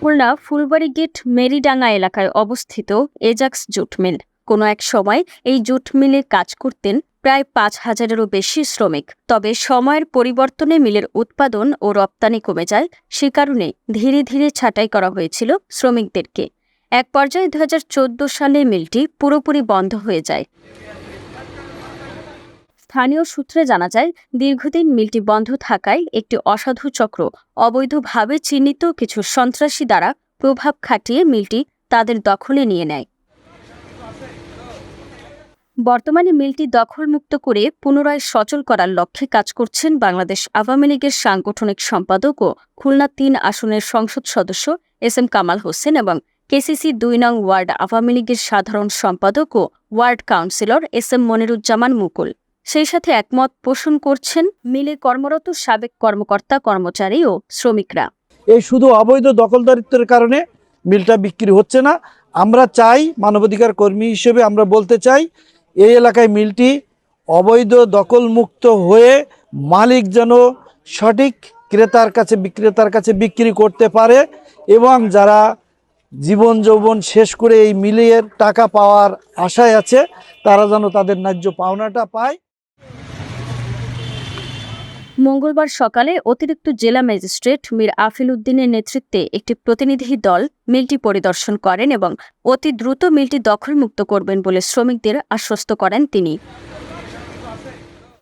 Khulna Phulbari gate মেরিডাঙ্গা এলাকায় অবস্থিত AJAX jute mill. কোনো এক সময় এই জুট মিলে কাজ করতেন প্রায় পাঁচ হাজারেরও বেশি শ্রমিক। তবে সময়ের পরিবর্তনে মিলের উৎপাদন ও রপ্তানি কমে যায়, সে কারণে ধীরে ধীরে ছাঁটাই করা হয়েছিল শ্রমিকদেরকে। এক পর্যায়ে দু হাজার চোদ্দ সালে মিলটি পুরোপুরি বন্ধ হয়ে যায়। স্থানীয় সূত্রে জানা যায়, দীর্ঘদিন মিলটি বন্ধ থাকায় একটি অসাধু চক্র, অবৈধভাবে চিহ্নিত কিছু সন্ত্রাসী দ্বারা প্রভাব খাটিয়ে মিলটি তাদের দখলে নিয়ে নেয়। বর্তমানে মিলটি দখলমুক্ত করে পুনরায় সচল করার লক্ষ্যে কাজ করছেন বাংলাদেশ আওয়ামী লীগের সাংগঠনিক সম্পাদক ও খুলনা তিন আসনের সংসদ সদস্য এস এম কামাল হোসেন এবং কেসিসি দুই নং ওয়ার্ড আওয়ামী লীগের সাধারণ সম্পাদক ও ward councillor S M Moniruzzaman Mukul. সেই সাথে একমত পোষণ করছেন মিলে কর্মরত সাবেক কর্মকর্তা, কর্মচারী ও শ্রমিকরা। এই শুধু অবৈধ দখলদারিত্বের কারণে মিলটা বিক্রি হচ্ছে না। আমরা চাই মানবাধিকার কর্মী হিসেবে আমরা বলতে চাই, এই এলাকায় মিলটি অবৈধ দখলমুক্ত হয়ে মালিক যেন সঠিক ক্রেতার কাছে বিক্রেতার কাছে বিক্রি করতে পারে এবং যারা জীবন যৌবন শেষ করে এই মিলের টাকা পাওয়ার আশায় আছে, তারা যেন তাদের ন্যায্য পাওনাটা পায়। মঙ্গলবার সকালে অতিরিক্ত জেলা ম্যাজিস্ট্রেট মীর আফিল উদ্দিনের নেতৃত্বে একটি প্রতিনিধি দল মিলটি পরিদর্শন করেন এবং অতি দ্রুত মিলটি দখলমুক্ত করবেন বলে শ্রমিকদের আশ্বস্ত করেন তিনি।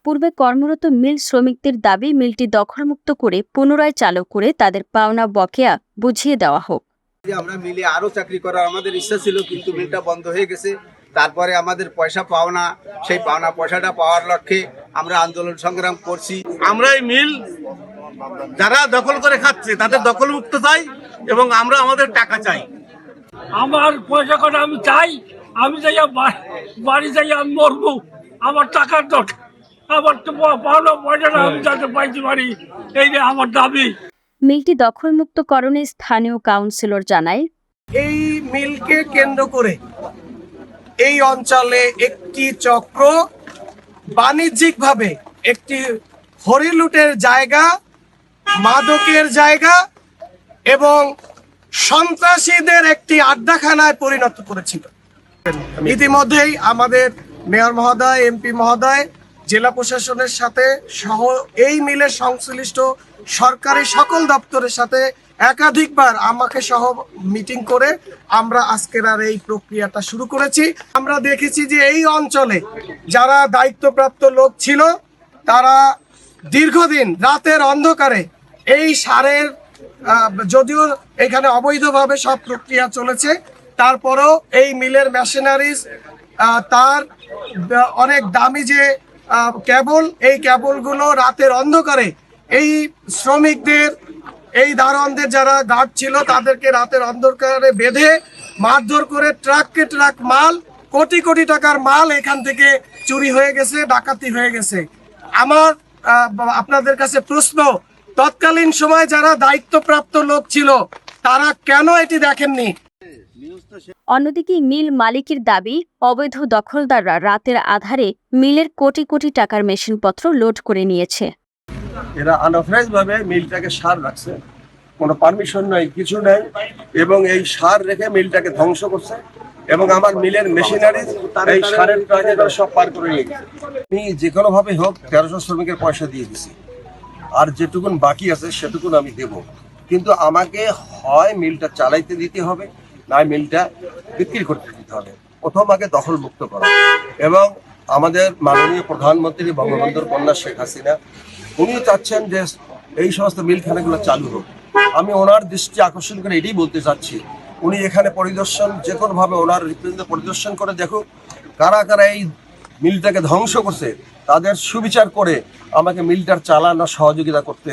পূর্বে কর্মরত মিল শ্রমিকদের দাবি, মিলটি দখলমুক্ত করে পুনরায় চালু করে তাদের পাওনা বকেয়া বুঝিয়ে দেওয়া হোক। আমরা মিলে আরও চাকরি করার আমাদের ইচ্ছা ছিল, কিন্তু মিলটা বন্ধ হয়ে গেছে। তারপরে আমাদের পয়সা পাওনা সেই পাওনা পয়সাটা পাওয়ার লক্ষ্যে আমরা আন্দোলন সংগ্রাম করছি। আমরা এই মিল যারা দখল করে খাচ্ছে তাদের দখল মুক্ত চাই এবং আমরা আমাদের টাকা চাই। আমার পয়সা কটা আমি চাই আমি যাইয়া বা- বাড়ি যাইয়া আমি মরবো। আমার টাকার দরকার আমার তো পাওনা পয়সাটা আমি যাতে পাইতে পারি। এই যে আমার দাবি। মিলটি দখলমুক্তকরণে স্থানীয় কাউন্সিলর জানায় এই মিলকে কেন্দ্র করে এই অঞ্চলে একটি চক্র বাণিজ্যিকভাবে একটি হরিলুটের জায়গা, মাদকের জায়গা এবং সন্ত্রাসীদের একটি আড্ডাখানায় পরিণত করেছিল। ইতিমধ্যেই আমাদের মেয়র মহোদয়, এমপি মহোদয়, জেলা প্রশাসনের সাথে সহ এই মিলে সংশ্লিষ্ট সরকারি সকল দপ্তরের সাথে একাধিকবার আমাকে সহ মিটিং করে আমরা আজকের আর এই প্রক্রিয়াটা শুরু করেছি। আমরা দেখেছি যে এই অঞ্চলে যারা দায়িত্বপ্রাপ্ত লোক ছিল, তারা দীর্ঘদিন রাতের অন্ধকারে এই সারের যদিও এখানে অবৈধভাবে সব প্রক্রিয়া চলেছে, তারপরেও এই মিলের মেশিনারিজ তার অনেক দামি যে কেবল, এই কেবলগুলো রাতের অন্ধকারে এই শ্রমিকদের এই দারোয়ানদের যারা গার্ড ছিল, তাদেরকে রাতের অন্ধকারে বেঁধে মারধর করে ট্রাককে ট্রাক মাল, কোটি কোটি টাকার মাল এখান থেকে চুরি হয়ে গেছে, ডাকাতি হয়ে গেছে। আমার আপনাদের কাছে প্রশ্ন, তৎকালীন সময় যারা দায়িত্বপ্রাপ্ত লোক ছিল, তারা কেন এটি দেখেননি? অন্যদিকে মিল মালিকের দাবি, অবৈধ দখলদাররা রাতের আধারে মিলের কোটি কোটি টাকার মেশিনপত্র লোড করে নিয়েছে। এরা আনঅথরাইজ ভাবে মিলটাকে সার রাখছে। কোনো পারমিশন নাই, কিছু নাই, এবং এই সার রেখে মিলটাকে ধ্বংস করছে। এবং আমার মিলের মেশিনারি এই সারের ট্রাকে সব পার করে নিয়ে আমি যে কোনো ভাবে হোক তেরোশো শ্রমিকের পয়সা দিয়ে দিছি। আর যেটুকুন বাকি আছে সেটুকুন আমি দেব। কিন্তু আমাকে হয় মিলটা চালাইতে দিতে হবে, না মিলটা বিক্রি করতে দিতে হবে। প্রথম আগে দখল মুক্ত করা। এবং আমাদের মাননীয় প্রধানমন্ত্রী বঙ্গবন্ধুর কন্যা শেখ হাসিনা উনি চাচ্ছেন যে এই সমস্ত মিলখানাগুলো চালু হোক। আমি ওনার দৃষ্টি আকর্ষণ করে এটাই বলতে চাচ্ছি। উনি এখানে পরিদর্শন যে কোনোভাবে ওনার রিপ্রেজেন্টে পরিদর্শন করে দেখুক, কারা কারা এই মিলটাকে ধ্বংস করছে, তাদের সুবিচার করে আমাকে মিলটার চালানো সহযোগিতা করতে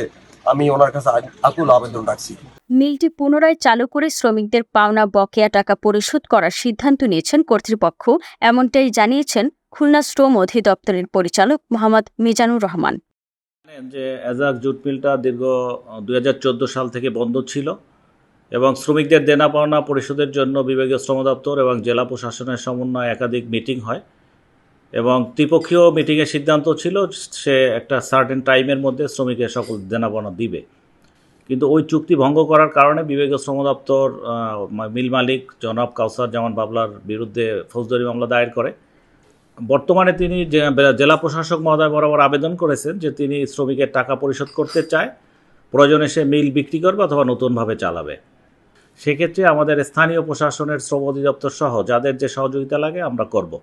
আমি ওনার কাছে আকুল আবেদন রাখছি। মিলটি পুনরায় চালু করে শ্রমিকদের পাওনা, বকেয়া টাকা পরিশোধ করার সিদ্ধান্ত নিয়েছেন কর্তৃপক্ষ, এমনটাই জানিয়েছেন খুলনা শ্রম অধিদপ্তরের পরিচালক মোহাম্মদ মিজানুর রহমান। জানেন যে অ্যাজাক জুট মিলটা দীর্ঘ দুই হাজার চোদ্দ সাল থেকে বন্ধ ছিল এবং শ্রমিকদের দেনা পাওনা পরিশোধের জন্য বিভাগীয় শ্রম দপ্তর এবং জেলা প্রশাসনের সমন্বয়ে একাধিক মিটিং হয় এবং ত্রিপক্ষীয় মিটিংয়ের সিদ্ধান্ত ছিল সে একটা সার্টেন টাইমের মধ্যে শ্রমিকের সকল দেনা পাওনা দিবে। কিন্তু ওই চুক্তি ভঙ্গ করার কারণে বিভাগীয় শ্রম দপ্তর মিল মালিক জনাব কাউসার জামান বাবলার বিরুদ্ধে ফৌজদারি মামলা দায়ের করে। বর্তমানে তিনি জেলা প্রশাসক মহোদয় বরাবর আবেদন করেছেন যে তিনি শ্রমিকের টাকা পরিশোধ করতে চায়, প্রয়োজনে সে মিল বিক্রি করবে অথবা নতুনভাবে চালাবে। সেক্ষেত্রে আমাদের স্থানীয় প্রশাসনের শ্রম অধিদপ্তর সহ যাদের যে সহযোগিতা লাগে আমরা করব।